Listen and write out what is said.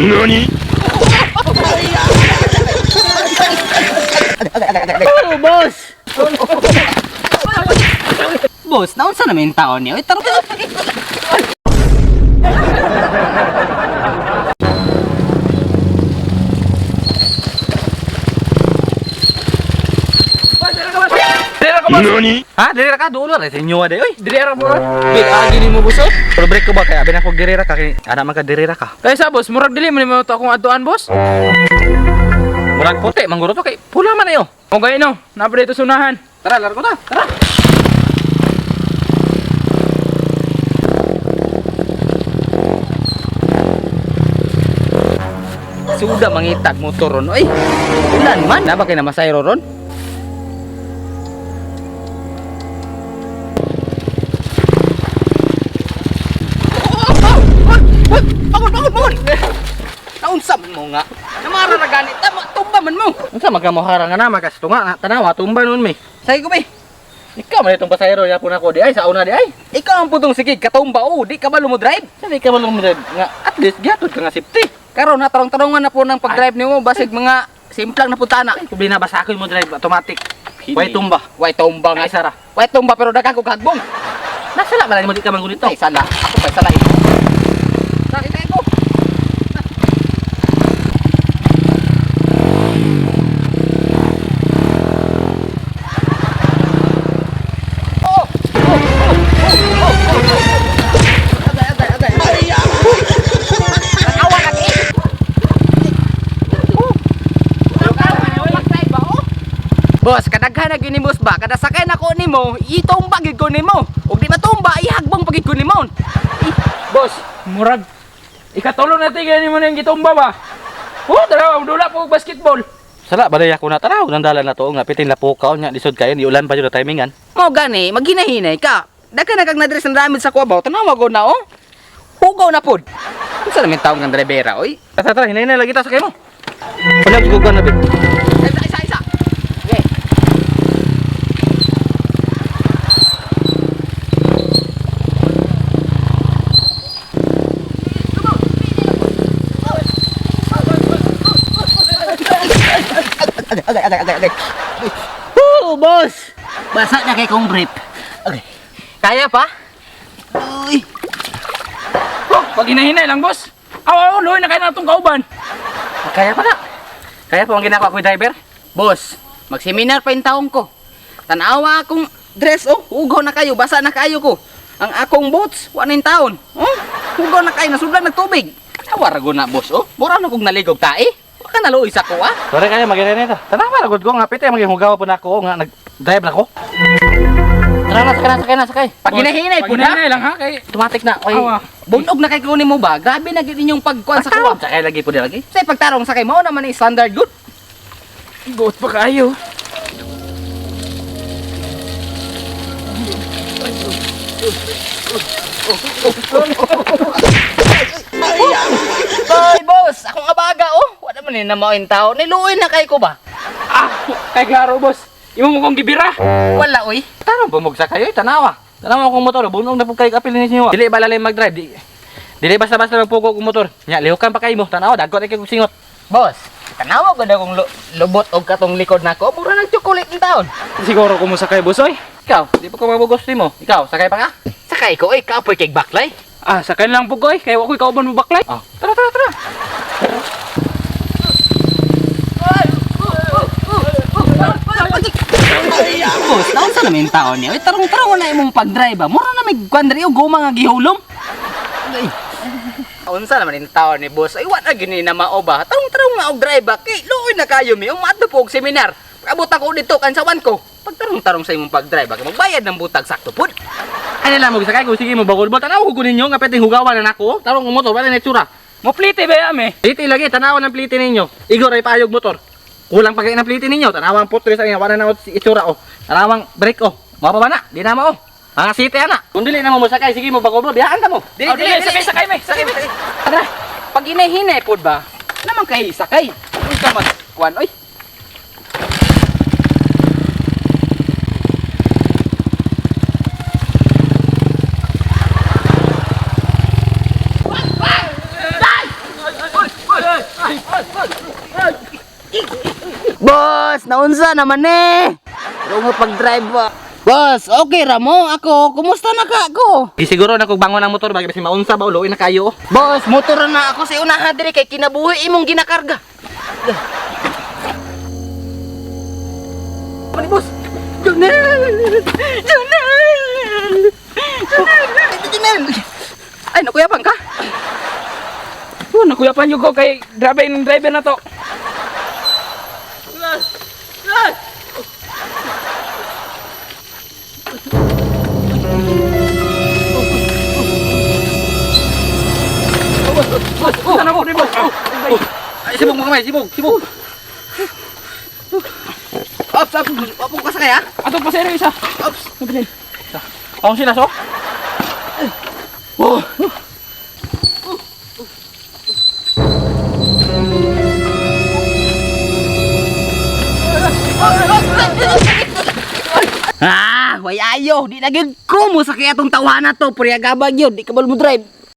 NANI? Oh, boss! boss, naunsa namin taon niya? Uy, NANI? Ha? Dili ra ka dulo ra sa inyo ade. Uy, Dira mo. Big agi ni mo boss. oh. pero break ko ba kaya binak ko dirira ka kay ana man ka dirira ka. Kaya sa boss, murag dili man mo to akong atuan boss. Murag puti mangguro to kay pula man ayo. O gay no, napre dito sunahan. Tara, largo na. Tara. Suda mangitag motor ron. Oy. Ulan man na ba kay na masayro ron? Bangun! Naunsa man mo nga? Namara na ganit, tama, tumba man mo! Unsa magamuhara nga na, magas tunga, na, tanawa, tumba nun mi. Say ko, be. Ikaw man itong pasahero ya po na ko di ay sa una di ay. Ikaw ang putong sigig katumba oh, di ka ba lumodrive? Sabi ka ba lumodrive nga at least giatod ka nga safety. Karon na tarong-tarongan na po ng pag-drive nimo basig mga simplang na punta na. Kubi na basa ako mo drive automatic. Way tumba, way tumba nga isara. Way tumba pero daghang ko kagbong. Nasala man mo di ka man gunito. Ay sala, ako pa sala. Nakita Boss, kadaghan na gini boss ba? Kada sakay na ko nimo, itumba gid ko nimo. Ug di matumba, ihagbong pagid ko nimo. Boss, murag ikatulo na tigay ni mo nang gitumba ba? Oh, dalawa dula po og basketball. Sala balay ako na tanaw nang dalan na to nga pitin lapukaw nya lisod kayo ni ulan pa jud timingan. Mo gani, maghinahinay ka. Daghan na kag nadres ng ramid sa kuwabaw, tanaw go na oh. Hugaw na pod. Unsa namin taong ng drivera oy? Tara tara, hinay na lagi ta sa kayo mo. Wala gigugan na bit. Agay, agay, agay, agay, agay. Woo, boss! Basa na kay kong brief. Okay. Kaya pa? Uy. Oh, pag hinahinay lang boss. Aw, aw, loy na kay natong kauban. Kaya pa na. Kaya po ang ginagawa ko driver. Boss, magseminar pa yung taong ko. Tanawa akong dress, oh. Hugaw na kayo, basa na kayo ko. Ang akong boots, wanin taon. Oh, hugaw na kayo, nasudlan nagtubig. Tawar ko na, boss, oh. Mura na kong naligog tae. Waka naluoy sa ko, ah. Sorry kaya magina nito. Tanawa ragod ko nga pite maging hugaw po na ako nga nag-drive na ko. Tara na, sakay na, sakay na, sakay. Pag hinahinay po na, hinahinay lang ha kay automatic na. Oy, Awa. bunog na kay kunin mo ba? Grabe na gid inyong pagkuan sa kuwa. Sakay lagi po di lagi. Sa pagtarong sakay mo naman ni standard good. goat pa kayo. Ay, boss, akong abaga, oh. Wala man ni na maoin tao. Niluoy na kay ko ba? Ah, kay klaro boss. Imo mo kong gibira. Wala, oy. Tarong bumugsa kayo, eh, tanawa. Tanawa akong motor, bunog na po kayo kapil ninyo. Dili ba lalim mag-drive? Di, dili basta-basta magpuko kong motor. Nya, lihukan pa kayo mo. Tanawa, dagot ay kong singot. Boss, tanawa ko na kung lu- lubot og katong likod nako. Mura ng chocolate ng taon. Siguro ko mo sakay boss oy. Ikaw, di pa ko mabugos mo. Ikaw, sakay pa ka? Sakay ko, oy. Kapoy kay baklay. Ah, sakay lang po koy. Kaya ako kauban mo baklay. Oh, tara, tara, tara. Boss, naon sa namin taon niya? Oy, tarong-tarong na imong pag-drive. ah. Mura na may kwandri o guma nga gihulom. Ay. Unsa naman yung taon ni boss? Ay, wala gini na mao ba? Tarong-tarong nga og drive ba? Kay, luoy na kayo mi. Umadto po og seminar. Abot ako dito kansawan ko. Pagtarong-tarong sa imong pag-drive, ba? magbayad ng butag sakto pud. Ano lang mo sakay ko sige mo bagol bol. Tanawa ko kunin nyo nga pwedeng hugawan na nako. Tarong motor, wala na itsura. Mo plite ba yame? Pliti lagi, tanawa ng pliti ninyo. Igor ay paayog motor. Kulang pa kayo ng pliti ninyo. Tanawang putre sa inyo, wala na ako itsura oh. Tanawang brake oh. Mga pa ba na? Di na mo oh. Mga site ana. Kung dili na mo sakay, sige mo bagol bol. Bihaan ta mo. Oh, dili, sakay, sakay, may. Sakay, sakay. Tara, pag inahinay pod ba? Naman kay sakay. Uy ka mag kuan oy. Boss, naunsa naman eh. Pero nga pag-drive ba? Boss, okay ra mo. Ako, kumusta na ka ako? Di siguro na kung bangon ang motor bagay si maunsa ba uloy na kayo. Boss, motor na ako sa unahan diri kay kinabuhi imong ginakarga. Mani boss. Junel! Junel! Junel! Ay, nakuyapan ka? Oh, nakuyapan yung ko kay grabe yung driver na to. Kamay, sibog, sibog. Ops, ops, ops, ka sa kaya? Ato pa sa isa. Ops. Mabilin. Ang sila so? Ah, way ayo, di na gyud ko mo sa kaya tong tawanan to, priya gabag yun, di ka mo drive.